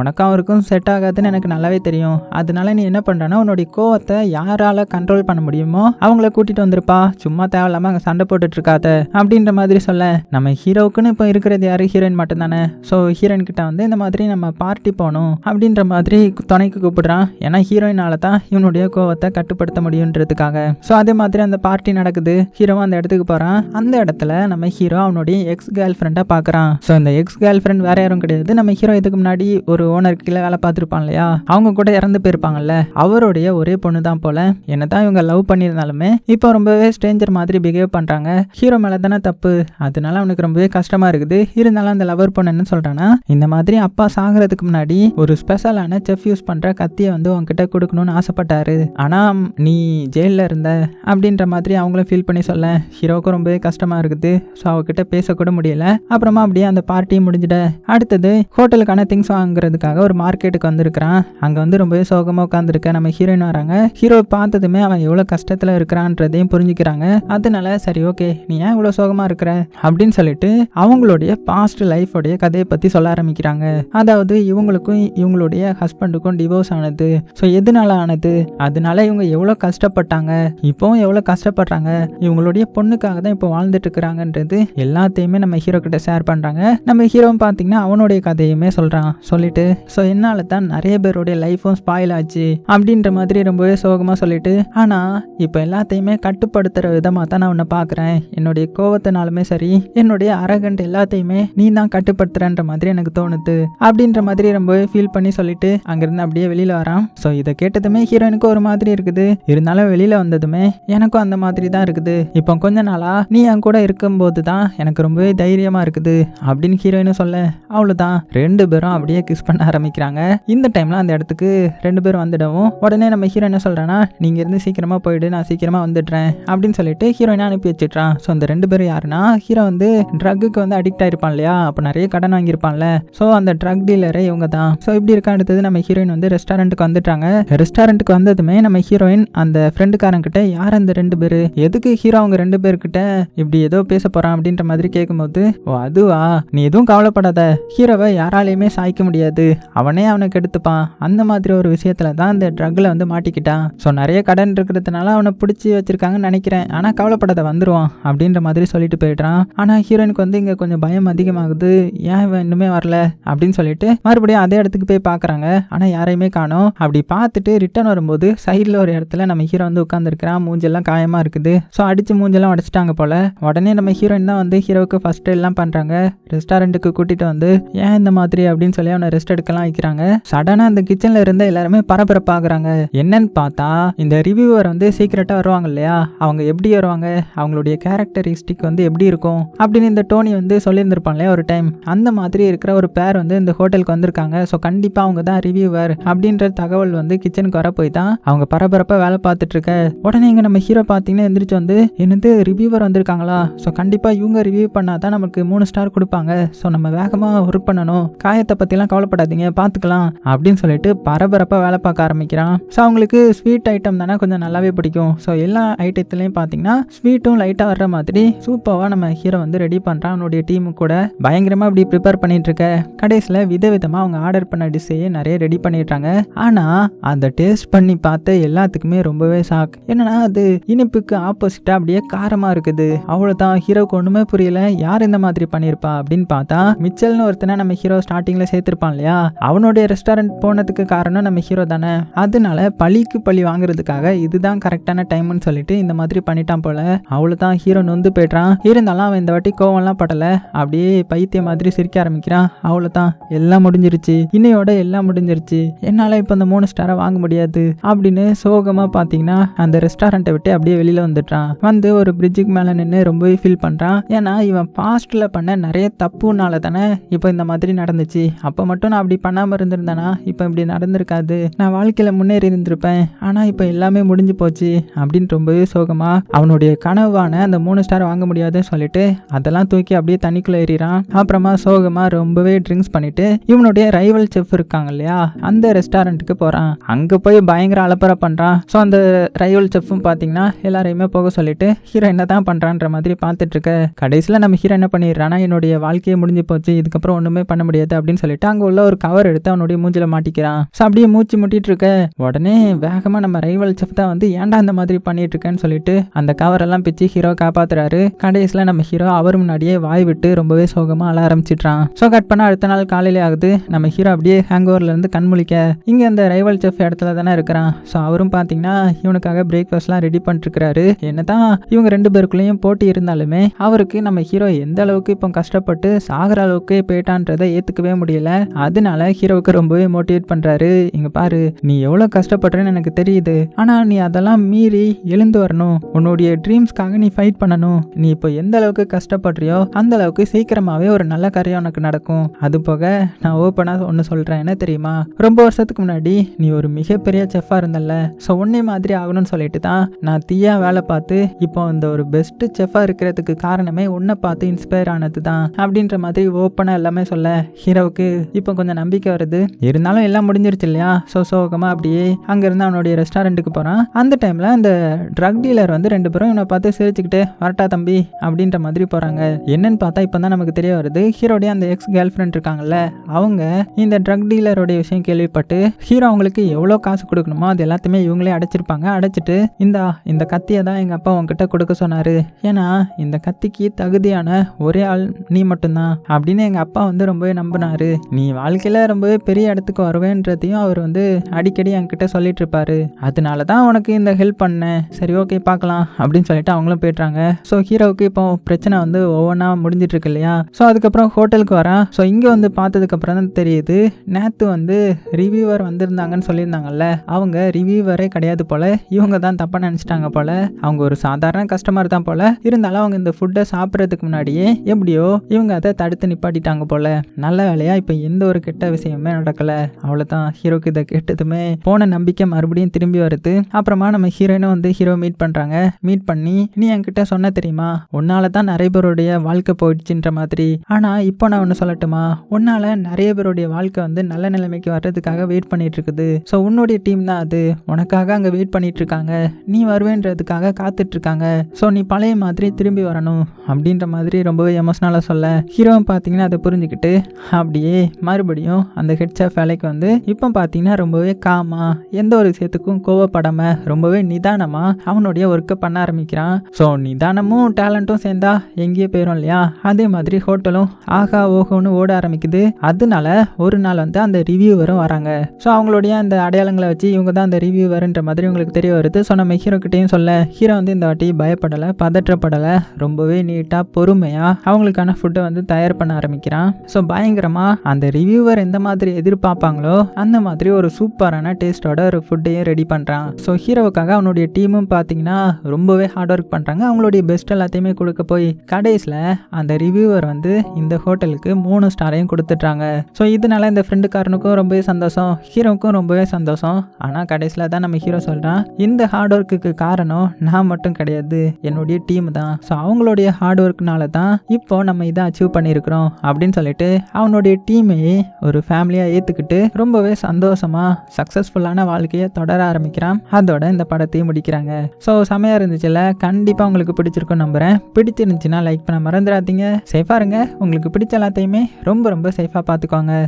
உனக்கும் அவருக்கும் செட் ஆகாதுன்னு எனக்கு நல்லாவே தெரியும். அதனால நீ என்ன பண்ணுறனா அவனுடைய கோவத்தை யாரால கண்ட்ரோல் பண்ண முடியுமோ அவங்கள கூட்டிட்டு வந்திருப்பா. சும்மா தேவையில்லாம அங்கே சண்டை போட்டுட்டு இருக்காத அப்படின்ற மாதிரி சொல்ல. நம்ம ஹீரோவுக்குன்னு இப்போ இருக்கிறது யாரு? ஹீரோயின் மட்டும்தானே. ஸோ ஹீரோயின் கிட்ட வந்து இந்த மாதிரி நம்ம பார்ட்டி போகணும் அப்படின்ற மாதிரி துணைக்கு கூப்பிடுறான். ஏன்னா ஹீரோயினால தான் இவனுடைய கோவத்தை கட்டுப்படுத்த முடியுன்றதுக்காக. ஸோ அதே மாதிரி அந்த பார்ட்டி நடக்குது. ஹீரோவும் அந்த இடத்துக்கு போகிறான் அந்த இடத்துல நம்ம ஹீரோ அவனுடைய எக்ஸ் கேர்ள் ஃப்ரெண்டை பார்க்குறான் ஸோ இந்த எக்ஸ் கேர்ள் ஃப்ரெண்ட் வேற யாரும் கிடையாது. நம்ம ஹீரோ இதுக்கு முன்னாடி ஒரு ஓனர் கீழே வேலை பார்த்துருப்பான் இல்லையா? அவங்க கூட இறந்து போயிருப்பாங்கல்ல. அவருடைய ஒரே பொண்ணு தான் போல. என்னதான் இவங்க லவ் பண்ணியிருந்தாலுமே இப்போ ரொம்பவே ஸ்ட்ரேஞ்சர் மாதிரி பிஹேவ் பண்ணுறாங்க ஹீரோ மேலே தானே தப்பு. அதனால அவனுக்கு ரொம்பவே கஷ்டமா இருக்குது. இருந்தாலும் அந்த லவர் பொண்ணு என்ன சொல்றான்னா இந்த மாதிரி அப்பா சாகிறதுக்கு முன்னாடி ஒரு ஸ்பெஷலான செஃப் யூஸ் பண்ற கத்தியை வந்து உன்கிட்ட கொடுக்கணும்னு ஆசைப்பட்டாரு. ஆனா நீ ஜெயிலில் இருந்த அப்படின்ற மாதிரி அவங்களும் ஃபீல் பண்ணி சொல்ல ஹீரோவுக்கும் ரொம்பவே கஷ்டமா இருக்குது. ஸோ அவகிட்ட பேசக்கூட முடியல. அப்புறமா அப்படியே அந்த பார்ட்டி முடிஞ்சிட அடுத்தது ஹோட்டலுக்கான திங்ஸ் வாங்குறதுக்காக ஒரு மார்க்கெட்டுக்கு வந்திருக்கிறான். அங்கே வந்து ரொம்பவே சோகமாக உட்காந்துருக்க நம்ம ஹீரோ ஹீரோயின் வராங்க. ஹீரோ பார்த்ததுமே அவன் எவ்வளோ கஷ்டத்தில் இருக்கிறான்றதையும் புரிஞ்சுக்கிறாங்க. அதனால சரி ஓகே நீ ஏன் இவ்வளோ சோகமாக இருக்கிற? அப்படின்னு சொல்லிட்டு அவங்களுடைய பாஸ்ட் லைஃபோடைய கதையை பற்றி சொல்ல ஆரம்பிக்கிறாங்க. அதாவது இவங்களுக்கும் இவங்களுடைய ஹஸ்பண்டுக்கும் டிவோர்ஸ் ஆனது. ஸோ எதனால ஆனது? அதனால இவங்க எவ்வளோ கஷ்டப்பட்டாங்க? இப்போவும் எவ்வளோ கஷ்டப்படுறாங்க? இவங்களுடைய பொண்ணுக்காக தான் இப்போ வாழ்ந்துட்டு இருக்கிறாங்கன்றது எல்லாத்தையுமே நம்ம ஹீரோ கிட்ட ஷேர் பண்ணுறாங்க நம்ம ஹீரோவும் பார்த்தீங்கன்னா அவனுடைய கதையுமே சொல்கிறான் சொல்லிட்டு ஸோ என்னால் தான் நிறைய பேருடைய லைஃப்பும் ஸ்பாயில் ஆச்சு. அப்படின்ற மாதிரி மாதிரி ரொம்பவே சோகமாக சொல்லிட்டு ஆனால் இப்போ எல்லாத்தையுமே கட்டுப்படுத்துகிற விதமாக தான் நான் உன்னை பார்க்குறேன் என்னுடைய கோவத்தினாலுமே சரி என்னுடைய அரகண்ட் எல்லாத்தையுமே நீ தான் கட்டுப்படுத்துறன்ற மாதிரி எனக்கு தோணுது. அப்படின்ற மாதிரி ரொம்பவே ஃபீல் பண்ணி சொல்லிட்டு அங்கேருந்து அப்படியே வெளியில் வரான். ஸோ இதை கேட்டதுமே ஹீரோயினுக்கு ஒரு மாதிரி இருக்குது. இருந்தாலும் வெளியில் வந்ததுமே எனக்கும் அந்த மாதிரி தான் இருக்குது. இப்போ கொஞ்ச நாளாக நீ என் கூட இருக்கும்போது தான் எனக்கு ரொம்பவே தைரியமாக இருக்குது. அப்படின்னு ஹீரோயினும் சொல்ல அவ்வளோதான் ரெண்டு பேரும் அப்படியே கிஸ் பண்ண ஆரம்பிக்கிறாங்க. இந்த டைமில் அந்த இடத்துக்கு ரெண்டு பேரும் வந்துடவும் உடனே நம்ம ஹீரோ என்ன சொல்கிறேன்னா நீங்கள் இருந்து சீக்கிரமாக போயிடு நான் சீக்கிரமாக வந்துடுறேன் அப்படின்னு சொல்லிட்டு ஹீரோயினை அனுப்பி வச்சிட்றான். ஸோ அந்த ரெண்டு பேரும் யாருன்னா ஹீரோ வந்து ட்ரக்குக்கு வந்து அடிக்ட் ஆயிருப்பான் இல்லையா? அப்போ நிறைய கடன் வாங்கியிருப்பான்ல. ஸோ அந்த ட்ரக் டீலரே இவங்க தான். ஸோ இப்படி இருக்க அடுத்தது நம்ம ஹீரோயின் வந்து ரெஸ்டாரண்ட்டுக்கு வந்துட்டாங்க. ரெஸ்டாரண்ட்டுக்கு வந்ததுமே நம்ம ஹீரோயின் அந்த ஃப்ரெண்டுக்காரங்கிட்ட யார் அந்த ரெண்டு பேர்? எதுக்கு ஹீரோ அவங்க ரெண்டு பேர்கிட்ட இப்படி ஏதோ பேச போகிறான் அப்படின்ற மாதிரி கேட்கும்போது ஓ அதுவா? நீ எதுவும் கவலைப்படாத. ஹீரோவை யாராலையுமே சாய்க்க முடியாது. அவனே அவனுக்கு எடுத்துப்பான். அந்த மாதிரி ஒரு விஷயத்துல தான் அந்த ட்ரக்ல வந்து மாட்டிக்கிட்டான். ஸோ நிறைய கடன் இருக்கிறதுனால அவனை பிடிச்சி வச்சிருக்காங்கன்னு நினைக்கிறேன். ஆனால் கவலைப்படாத வந்துடுவான் அப்படின்ற மாதிரி சொல்லிட்டு போயிடுறான். ஆனால் ஹீரோயினுக்கு வந்து இங்கே கொஞ்சம் பயம் அதிகமாகுது. ஏன் இவன் இன்னுமே வரல? அப்படின்னு சொல்லிட்டு மறுபடியும் அதே இடத்துக்கு போய் பார்க்குறாங்க. ஆனால் யாரையுமே காணோம். அப்படி பார்த்துட்டு ரிட்டர்ன் வரும்போது சைடில் ஒரு இடத்துல நம்ம ஹீரோ வந்து உட்காந்துருக்கிறான் மூஞ்செல்லாம் காயமாக இருக்குது. ஸோ அடித்து மூஞ்செல்லாம் உடச்சிட்டாங்க போல. உடனே நம்ம ஹீரோயின் தான் வந்து ஹீரோவுக்கு ஃபர்ஸ்ட் எல்லாம் பண்ணுறாங்க ரெஸ்டாரண்ட்டுக்கு கூட்டிகிட்டு வந்து ஏன் இந்த மாதிரி? அப்படின்னு சொல்லி அவனை ரெஸ்ட் எடுக்கலாம் வைக்கிறாங்க. சடனாக அந்த கிச்சனில் இருந்த எல்லாருமே பரபரப்பாகிறாங்க. என்னன்னு பார்த்தா இந்த ரிவ்யூவர் வந்து சீக்கிரட்டாக வருவாங்க இல்லையா? அவங்க எப்படி வருவாங்க? அவங்களுடைய கேரக்டரிஸ்டிக் வந்து எப்படி இருக்கும்? அப்படின்னு இந்த டோனி வந்து சொல்லியிருந்திருப்பாங்க இல்லையா ஒரு டைம் அந்த மாதிரி இருக்கிற ஒரு பேர் வந்து இந்த ஹோட்டலுக்கு வந்திருக்காங்க. ஸோ கண்டிப்பாக அவங்க தான் ரிவ்யூவர் அப்படின்ற தகவல் வந்து கிச்சனுக்கு வர போய் தான் அவங்க பரபரப்பாக வேலை பார்த்துட்டு இருக்க. உடனே இங்கே நம்ம ஹீரோ பார்த்தீங்கன்னா எந்திரிச்சு வந்து என்னது ரிவ்யூவர் வந்திருக்காங்களா? ஸோ கண்டிப்பாக இவங்க ரிவ்யூ பண்ணால் தான் நமக்கு மூணு ஸ்டார் கொடுப்பாங்க. ஸோ நம்ம வேகமாக ஒர்க் பண்ணணும். காயத்தை பற்றிலாம் கவலைப்படாதீங்க பார்த்துக்கலாம் அப்படின்னு சொல்லிட்டு பரபரப்பாக வேலை பார்க்க ஆரம்பிக்கிறான். ஸோ அவங்களுக்கு ஸ்வீட் ஐட்டம் தானே கொஞ்சம் நல்லாவே பிடிக்கும். ஸோ எல்லா ஐட்டத்துலையும் பார்த்தீங்கன்னா ஸ்வீட்டும் லைட்டாக வர்ற மாதிரி சூப்பராக நம்ம ஹீரோ வந்து ரெடி பண்ணுறான் அவனுடைய டீமு கூட. பயங்கரமாக இப்படி ப்ரிப்பேர் பண்ணிட்டு இருக்க. கடைசியில் விதவிதமாக அவங்க ஆர்டர் பண்ண டிஷ்ஷையே நிறைய ரெடி பண்ணிடுறாங்க. ஆனால் அந்த டேஸ்ட் பண்ணி பார்த்த எல்லாத்துக்குமே ரொம்பவே ஷாக் என்னன்னா அது இனிப்புக்கு ஆப்போசிட்டாக அப்படியே காரமாக இருக்குது. அவ்வளோதான் ஹீரோக்கு ஒன்றுமே புரியல. யார் இந்த மாதிரி பண்ணியிருப்பா அப்படின்னு பார்த்தா மிச்சல்னு ஒருத்தனை நம்ம ஹீரோ ஸ்டார்டிங்கில் சேர்த்துருப்பான் இல்லையா? அவனுடைய ரெஸ்டாரண்ட் போனதுக்கு காரணம் நம்ம ஹீரோ தானே. அதனால பழிக்கு பழி வாங்குறதுக்காக இதுதான் கரெக்டான டைம்னு சொல்லிட்டு இந்த மாதிரி பண்ணிட்டான் போல. அவ்வளோதான் ஹீரோ நொந்து போய்ட்றான். இருந்தாலும் அவன் இந்த வாட்டி கோவம்லாம் படலை. அப்படியே பைத்திய மாதிரி சிரிக்க ஆரம்பிக்கிறான். அவ்வளோதான் எல்லாம் முடிஞ்சிருச்சு. இன்னையோட எல்லாம் முடிஞ்சிருச்சு. என்னால் இப்போ அந்த மூணு ஸ்டாரை வாங்க முடியாது அப்படின்னு சோகமாக பார்த்தீங்கன்னா அந்த ரெஸ்டாரண்ட்டை விட்டு அப்படியே வெளியில் வந்துட்டான் வந்து ஒரு பிரிட்ஜுக்கு மேலே நின்று ரொம்பவே ஃபீல் பண்ணுறான் ஏன்னா இவன் பாஸ்ட்டில் பண்ண நிறைய தப்புனால தானே இப்போ இந்த மாதிரி நடந்துச்சு. அப்போ மட்டும் நான் அப்படி பண்ணாமல் இருந்திருந்தேனா? இப்போ இப்படி நடந்திருக்காது. நான் வாழ்க்கையில் முன்னேறி இருந்திருப்பேன். ஆனால் இப்போ எல்லாமே முடிஞ்சு போச்சு அப்படின்னு ரொம்பவே சோகமாக அவனுடைய கனவான அந்த மூணு ஸ்டார் வாங்க முடியாதுன்னு சொல்லிட்டு அதெல்லாம் தூக்கி அப்படியே தண்ணிக்குள்ளே ஏறிறான். அப்புறமா சோகமாக ரொம்பவே ட்ரிங்க்ஸ் பண்ணிட்டு இவனுடைய ரைவல் செஃப் இருக்காங்க இல்லையா அந்த ரெஸ்டாரண்ட்டுக்கு போகிறான் அங்கே போய் பயங்கர அலப்பறை பண்ணுறான் ஸோ அந்த ரைவல் செஃப்பும் பார்த்தீங்கன்னா எல்லாரையுமே போக சொல்லிட்டு ஹீரோ என்ன தான் பண்ணுறான்ற மாதிரி பார்த்துட்டு இருக்க. கடைசியில் நம்ம ஹீரோ என்ன பண்ணிடுறான்னா என்னுடைய வாழ்க்கையே முடிஞ்சு போச்சு இதுக்கப்புறம் ஒன்றுமே பண்ண முடியாது அப்படின்னு சொல்லிட்டு அங்கே உள்ள ஒரு கவர் எடுத்து அவனுடைய மூஞ்சில மாட்டிக்கிறான். ஸோ அப்படியே மூச்சு முட்டிட்டு இருக்க. உடனே வேகமாக நம்ம ரைவல் செஃப் தான் வந்து ஏன்டா இந்த மாதிரி பண்ணிட்டு இருக்கேன்னு சொல்லிட்டு அந்த கவரெல்லாம் பிச்சு ஹீரோ காப்பாத்துறாரு. கடைசியில் நம்ம ஹீரோ அவர் முன்னாடியே வாய் விட்டு ரொம்பவே சோகமாக அழ ஆரம்பிச்சிட்றான். ஸோ கட் பண்ண அடுத்த நாள் காலையிலே ஆகுது. நம்ம ஹீரோ அப்படியே ஹேங் ஓவர்லேருந்து கண் முழிக்க இங்கே அந்த ரைவல் செஃப் இடத்துல தானே இருக்கிறான். ஸோ அவரும் பார்த்தீங்கன்னா இவனுக்காக பிரேக்ஃபாஸ்ட்லாம் ரெடி பண்ணிட்டுருக்கிறாரு. என்னதான் இவங்க ரெண்டு பேருக்குள்ளேயும் போட்டி இருந்தாலுமே அவருக்கு நம்ம ஹீரோ எந்த அளவுக்கு இப்போ கஷ்டப்பட்டு சாகிற அளவுக்கு போயிட்டான்றதை ஏற்றுக்கவே முடியல. அதனால ஹீரோவுக்கு ரொம்பவே மோட்டிவேட் பண்ணுறாரு இங்கே பாரு நீ எவ்வளோ கஷ்டப்படுறேன்னு எனக்கு தெரியுது. ஆனால் நீ அதெல்லாம் மீறி எழுந்து வரணும். உன்னுடைய ட்ரீம்ஸ்க்காக நீ ஃபைட் பண்ணணும். நீ இப்போ எந்த அளவுக்கு கஷ்டப்படுறியோ அந்த அளவுக்கு சீக்கிரமாகவே ஒரு நல்ல காரியம் உனக்கு நடக்கும். அது போக நான் ஓப்பனாக ஒன்று சொல்கிறேன் என்ன தெரியுமா? ரொம்ப வருஷத்துக்கு முன்னாடி நீ ஒரு மிகப்பெரிய செஃப்பாக இருந்தல்ல. ஸோ உன்னை மாதிரி ஆகணும்னு சொல்லிட்டு தான் நான் தீயா வேலை பார்த்து இப்போ இந்த ஒரு பெஸ்ட் செஃப்பாக இருக்கிறதுக்கு காரணமே உன்னை பார்த்து இன்ஸ்பயர் ஆனது தான். அப்படின்ற மாதிரி ஓப்பனாக எல்லாமே சொல்ல ஹீரோவுக்கு இப்போ கொஞ்சம் நம்பிக்கை வருது. இருந்தாலும் எல்லாம் முடிஞ்சிருச்சு இல்லையா? ஸோ சோகமாக அப்படியே அங்கேருந்து அவனுடைய ரெஸ்டாரண்ட்டுக்கு போகிறான் அந்த டைமில் அந்த ட்ரக் டீலர் வந்து ரெண்டு பேரும் இவனை பார்த்து சிரிச்சுக்கிட்டு வரட்டா தம்பி அப்படின்ற மாதிரி போகிறாங்க என்னன்னு பார்த்தா இப்போ தான் நமக்கு தெரிய வருது ஹீரோடைய அந்த எக்ஸ் கேர்ள் ஃப்ரெண்ட் இருக்காங்கல்ல அவங்க இந்த ட்ரக் டீலருடைய விஷயம் கேள்விப்பட்டு ஹீரோ அவங்களுக்கு எவ்வளோ காசு கொடுக்கணுமோ அது எல்லாத்தையுமே இவங்களே அடைச்சிருப்பாங்க. அடைச்சிட்டு இந்தா இந்த கத்தியை தான் எங்கள் அப்பா உங்ககிட்ட கொடுக்க சொன்னார். ஏன்னா இந்த கத்திக்கு தகுதியான ஒரே ஆள் நீ மட்டும்தான் அப்படின்னு எங்கள் அப்பா வந்து ரொம்பவே நம்பினார். நீ வாழ்க்கையில் ரொம்பவே பெரிய இடத்துக்கு வருவேன்றதையும் அவர் வந்து அடிக்கடி என்கிட்ட சொல்லிட்டு இருப்பாரு அதனால தான் உனக்கு இந்த ஹெல்ப் பண்ணேன். சரி ஓகே பார்க்கலாம் அப்படின்னு சொல்லிட்டு அவங்களும் போயிட்டாங்க ஸோ ஹீரோவுக்கு இப்போ பிரச்சனை வந்து ஒவ்வொன்றா முடிஞ்சிட்டு இருக்கு இல்லையா? ஸோ அதுக்கப்புறம் ஹோட்டலுக்கு வரான். ஸோ இங்கே வந்து பார்த்ததுக்கப்புறம் தான் தெரியுது. நேற்று வந்து ரிவ்யூவர் வந்திருந்தாங்கன்னு சொல்லியிருந்தாங்கல்ல? அவங்க ரிவியூவரே கிடையாது போல. இவங்க தான் தப்பாக நினச்சிட்டாங்க போல. அவங்க ஒரு சாதாரண கஸ்டமர் தான் போல. இருந்தாலும் அவங்க இந்த ஃபுட்டை சாப்பிட்றதுக்கு முன்னாடியே எப்படியோ இவங்க அதை தடுத்து நிப்பாட்டிட்டாங்க போல. நல்ல வேலையா இப்போ எந்த ஒரு கெட்ட விஷயமே நடக்கல. அவ்வளோதான் ஹீரோக்கு இதை கெட்டதுமே போன நம்பிக்கை மறுபடியும் திரும்பி வருது. அப்புறமா நம்ம ஹீரோயினை வந்து ஹீரோ மீட் பண்ணுறாங்க மீட் பண்ணி நீ என்கிட்ட சொன்ன தெரியுமா? உன்னால தான் நிறைய பேருடைய வாழ்க்கை போயிடுச்சுன்ற மாதிரி. ஆனால் இப்போ நான் ஒன்று சொல்லட்டுமா? உன்னால நிறைய பேருடைய வாழ்க்கை வந்து நல்ல நிலைமைக்கு வர்றதுக்காக வெயிட் பண்ணிட்டு இருக்குது ஸோ உன்னுடைய டீம் தான் அது. உனக்காக அங்கே வெயிட் பண்ணிட்டு இருக்காங்க நீ வருவேன்றதுக்காக காத்துட்டு இருக்காங்க ஸோ நீ பழைய மாதிரி திரும்பி வரணும் அப்படின்ற மாதிரி ரொம்பவே எமோஷனலாக சொல்ல. ஹீரோவும் பார்த்தீங்கன்னா அதை புரிஞ்சுக்கிட்டு அப்படியே மறுபடியும் அந்த ஹெட்செஃப் வேலைக்கு வந்து இப்போ பார்த்தீங்கன்னா ரொம்பவே காமா எந்த ஒரு விஷயத்துக்கும் கோவப்படாம ரொம்பவே நிதானமாக அவனுடைய ஒர்க்கை பண்ண ஆரம்பிக்கிறான். ஸோ நிதானமும் டேலண்ட்டும் சேர்ந்தா எங்கேயோ போயிடும் இல்லையா? அதே மாதிரி ஹோட்டலும் ஆகா ஓகோன்னு ஓட ஆரம்பிக்குது. அதனால ஒரு நாள் வந்து அந்த ரிவ்யூவரும் வராங்க. ஸோ அவங்களுடைய அந்த அடையாளங்களை வச்சு இவங்க தான் அந்த ரிவ்யூவர்ன்ற மாதிரி உங்களுக்கு தெரிய வருது. ஸோ நம்ம ஹீரோ கிட்டேயும் சொல்ல ஹீரோ வந்து இந்த வாட்டி பயப்படலை பதற்றப்படலை ரொம்பவே நீட்டாக பொறுமையாக அவங்களுக்கான ஃபுட்டை வந்து தயார் பண்ண ஆரம்பிக்கிறான். ஸோ பயங்கரமாக அந்த ரிவ்யூவர் எந்த மாதிரி எதிர்பார்ப்பாங்களோ அந்த மாதிரி ஒரு சூப்பரான டேஸ்ட்டோட ஒரு ஃபுட்டையும் ரெடி பண்ணுறான் ஸோ ஹீரோவுக்காக அவனுடைய டீமும் பார்த்தீங்கன்னா ரொம்பவே ஹார்ட் ஒர்க் பண்ணுறாங்க அவங்களுடைய பெஸ்ட் எல்லாத்தையுமே கொடுக்க போய் கடைசியில் அந்த ரிவ்யூவர் வந்து இந்த ஹோட்டலுக்கு மூணு ஸ்டாரையும் கொடுத்துட்றாங்க ஸோ இதனால இந்த ஃப்ரெண்டுக்காரனுக்கும் ரொம்பவே சந்தோஷம் ஹீரோவுக்கும் ரொம்பவே சந்தோஷம். ஆனால் கடைசியில் தான் நம்ம ஹீரோ சொல்கிறான் இந்த ஹார்ட் ஒர்க்குக்கு காரணம் நான் மட்டும் கிடையாது என்னுடைய டீம் தான். ஸோ அவங்களுடைய ஹார்ட் ஒர்க்னால தான் இப்போ நம்ம இதை அச்சீவ் பண்ணியிருக்கிறோம் அப்படின்னு சொல்லிட்டு அவனுடைய டீமையே ஒரு ஃபேமிலியாக ஏற்றுக்கிட்டு ரொம்பவே சந்தோஷமாக சக்ஸஸ்ஃபுல்லான வாழ்க்கையை தொடர ஆரம்பிக்கிறான். அதோட இந்த படத்தையும் முடிக்கிறாங்க. ஸோ செமையாக இருந்துச்சுல்ல? கண்டிப்பாக உங்களுக்கு பிடிச்சிருக்கும் நம்புகிறேன் பிடிச்சிருந்துச்சுன்னா லைக் பண்ண மறந்துடாதீங்க. சேஃபாக இருங்க. உங்களுக்கு பிடிச்ச எல்லாத்தையுமே ரொம்ப ரொம்ப சேஃபாக பார்த்துக்கோங்க.